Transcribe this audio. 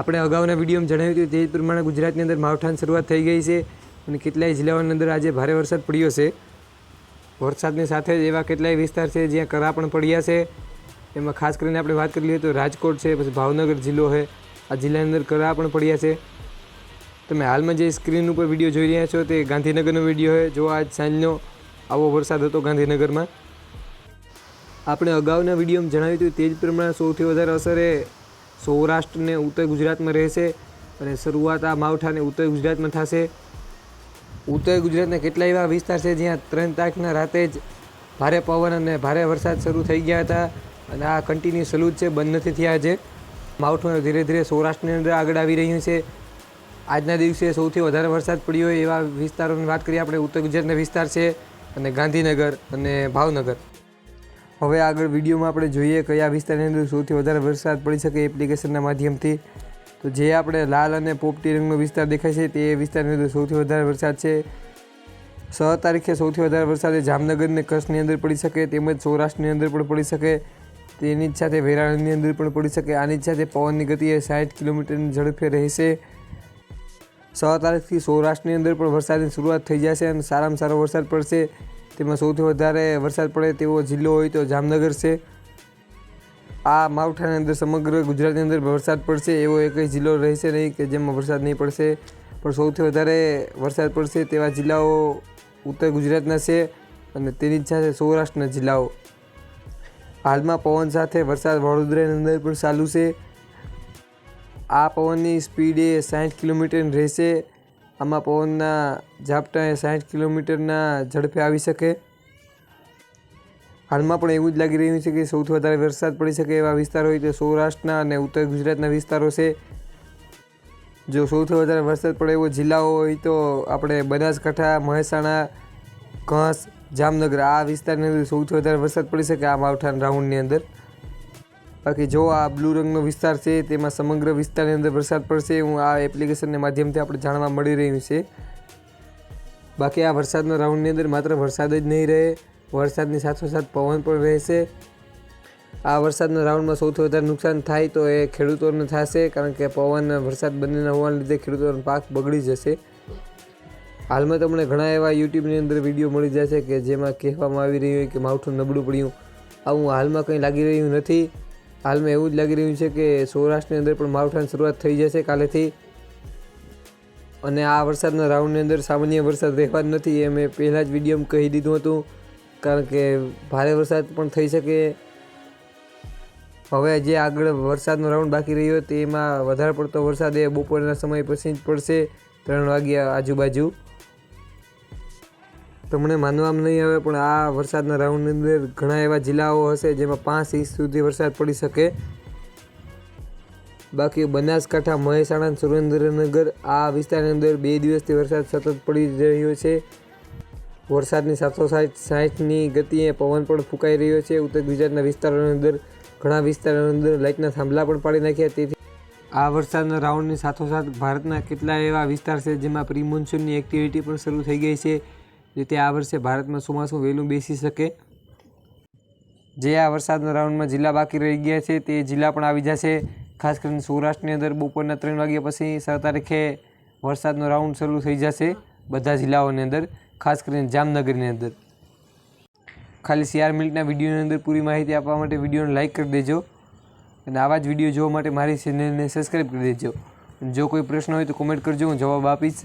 આપણે અગાઉના વિડીયોમાં જણાવ્યું હતું તે પ્રમાણે ગુજરાતની અંદર માવઠાની શરૂઆત થઈ ગઈ છે અને કેટલાય જિલ્લાઓની અંદર આજે ભારે વરસાદ પડ્યો છે. વરસાદની સાથે જ એવા કેટલાય વિસ્તાર છે જ્યાં કરા પણ પડ્યા છે. એમાં ખાસ કરીને આપણે વાત કરી લઈએ તો રાજકોટ છે, પછી ભાવનગર જિલ્લો છે. આ જિલ્લાની અંદર કરા પણ પડ્યા છે. તમે હાલમાં જે સ્ક્રીન ઉપર વીડિયો જોઈ રહ્યા છો તે ગાંધીનગરનો વીડિયો છે. જો આજ સાંજનો આવો વરસાદ હતો ગાંધીનગરમાં. આપણે અગાઉના વિડીયોમાં જણાવ્યું હતું તે જ પ્રમાણે સૌથી વધારે અસર એ સૌરાષ્ટ્ર ને ઉત્તર ગુજરાતમાં રહેશે અને શરૂઆત આ માવઠાને ઉત્તર ગુજરાતમાં થશે. ઉત્તર ગુજરાતના કેટલા એવા વિસ્તાર છે જ્યાં ત્રણ તારીખના રાતે જ ભારે પવન અને ભારે વરસાદ શરૂ થઈ ગયા હતા અને આ કન્ટિન્યુ સલૂજ છે, બંધ નથી થયા છે માવઠું ધીરે ધીરે સૌરાષ્ટ્રની અંદર આગળ આવી રહ્યું છે. આજના દિવસે સૌથી વધારે વરસાદ પડ્યો હોય એવા વિસ્તારોની વાત કરીએ, આપણે ઉત્તર ગુજરાતના વિસ્તાર છે અને ગાંધીનગર અને ભાવનગર. હવે આગળ વિડીયોમાં આપણે જોઈએ કયા વિસ્તારની અંદર સૌથી વધારે વરસાદ પડી શકે એપ્લિકેશનના માધ્યમથી. તો જે આપણે લાલ અને પોપટી રંગનો વિસ્તાર દેખાય છે તે વિસ્તારની અંદર સૌથી વધારે વરસાદ છે. છ તારીખે સૌથી વધારે વરસાદ જામનગર અને કચ્છની અંદર પડી શકે, તેમજ સૌરાષ્ટ્રની અંદર પણ પડી શકે. તેની જ સાથે વેરાણની અંદર પણ પડી શકે. આની જ સાથે પવનની ગતિ એ સાઠ કિલોમીટરની ઝડપે રહેશે. છ તારીખથી સૌરાષ્ટ્રની અંદર પણ વરસાદની શરૂઆત થઈ જશે અને સારામાં સારો વરસાદ પડશે. તેમાં સૌથી વધારે વરસાદ પડે તેવો જિલ્લો હોય તો જામનગર છે. આ માવઠાની અંદર સમગ્ર ગુજરાતની અંદર વરસાદ પડશે એવો એક જિલ્લો રહેશે નહીં કે જેમાં વરસાદ નહીં પડશે. પણ સૌથી વધારે વરસાદ પડશે તેવા જિલ્લાઓ ઉત્તર ગુજરાતના છે અને તેની જ સાથે સૌરાષ્ટ્રના જિલ્લાઓ. હાલમાં પવન સાથે વરસાદ વડોદરાની અંદર પણ ચાલુ છે. આ પવનની સ્પીડ એ સાઠ કિલોમીટર રહેશે. આમાં પવનના ઝાપટા સાઠ કિલોમીટરના ઝડપે આવી શકે. હાલમાં પણ એવું જ લાગી રહ્યું છે કે સૌથી વધારે વરસાદ પડી શકે એવા વિસ્તારો હોય તો સૌરાષ્ટ્રના અને ઉત્તર ગુજરાતના વિસ્તારો છે. જો સૌથી વધારે વરસાદ પડે એવો જિલ્લાઓ હોય તો આપણે બનાસકાંઠા, મહેસાણા કચ્છ જામનગર આ વિસ્તારની અંદર સૌથી વધારે વરસાદ પડી શકે આ માવઠાના રાઉન્ડની અંદર. બાકી જો આ બ્લુ રંગનો વિસ્તાર છે, તેમાં સમગ્ર વિસ્તારની અંદર વરસાદ પડશે, હું આ એપ્લિકેશનના માધ્યમથી આપણે જાણવા મળી રહ્યું છે. બાકી આ વરસાદના રાઉન્ડની અંદર માત્ર વરસાદ જ નહીં રહે, વરસાદની સાથોસાથ પવન પણ રહેશે. આ વરસાદના રાઉન્ડમાં સૌથી વધારે નુકસાન થાય તો એ ખેડૂતોને થશે, કારણ કે પવન વરસાદ બંનેના હોવાને લીધે ખેડૂતોનો પાક બગડી જશે. હાલમાં તમને ઘણા એવા યુટ્યુબની અંદર વીડિયો મળી જશે કે જેમાં કહેવામાં આવી રહ્યું હોય કે માવઠું નબળું પડ્યું. આવું હાલમાં કંઈ લાગી રહ્યું નથી. હાલમાં એવું જ લાગી રહ્યું છે કે સૌરાષ્ટ્રની અંદર પણ માવઠાની શરૂઆત થઈ જશે કાલેથી. અને આ વરસાદના રાઉન્ડની અંદર સામાન્ય વરસાદ રહેવા જ નથી એ મેં પહેલાં જ વિડીયોમાં કહી દીધું હતું. કારણ કે ભારે વરસાદ પણ થઈ શકે. હવે જે આગળ વરસાદનો રાઉન્ડ બાકી રહ્યો તેમાં વધારે પડતો વરસાદ એ બપોરના સમય પછી જ પડશે. ત્રણ વાગ્યા આજુબાજુ. તમને માનવામાં નહીં આવે, પણ આ વરસાદના રાઉન્ડની અંદર ઘણા એવા જિલ્લાઓ હશે જેમાં પાંચ ઇંચ સુધી વરસાદ પડી શકે. બાકી બનાસકાંઠા, મહેસાણા સુરેન્દ્રનગર આ વિસ્તારની અંદર બે દિવસથી વરસાદ સતત પડી રહ્યો છે. વરસાદની સાથોસાથ સાઠની ગતિએ પવન પણ ફૂંકાઈ રહ્યો છે. ઉત્તર ગુજરાતના વિસ્તારોની અંદર ઘણા વિસ્તારોની અંદર લાઇટના થાંભલા પણ પાડી નાખ્યા. તેથી આ વરસાદના રાઉન્ડની સાથોસાથ ભારતના કેટલા એવા વિસ્તાર છે જેમાં પ્રી મોન્સૂનની એક્ટિવિટી પણ શરૂ થઈ ગઈ છે. જેથી આ વર્ષે ભારતમાં ચોમાસું વહેલું બેસી શકે. જે આ વરસાદના રાઉન્ડમાં જિલ્લા બાકી રહી ગયા છે, તે જિલ્લા પણ આવી જશે. ખાસ કરીને સૌરાષ્ટ્રની અંદર બપોરના ત્રણ વાગ્યા પછી છ તારીખે વરસાદનો રાઉન્ડ શરૂ થઈ જશે બધા જિલ્લાઓની અંદર, ખાસ કરીને જામનગરની અંદર. ખાલી ચાર મિનિટના વિડીયોની અંદર પૂરી માહિતી આપવા માટે વિડીયોને લાઇક કરી દેજો અને આવા જ વીડિયો જોવા માટે મારી ચેનલને સબસ્ક્રાઈબ કરી દેજો. જો કોઈ પ્રશ્ન હોય તો કોમેન્ટ કરજો, હું જવાબ આપીશ.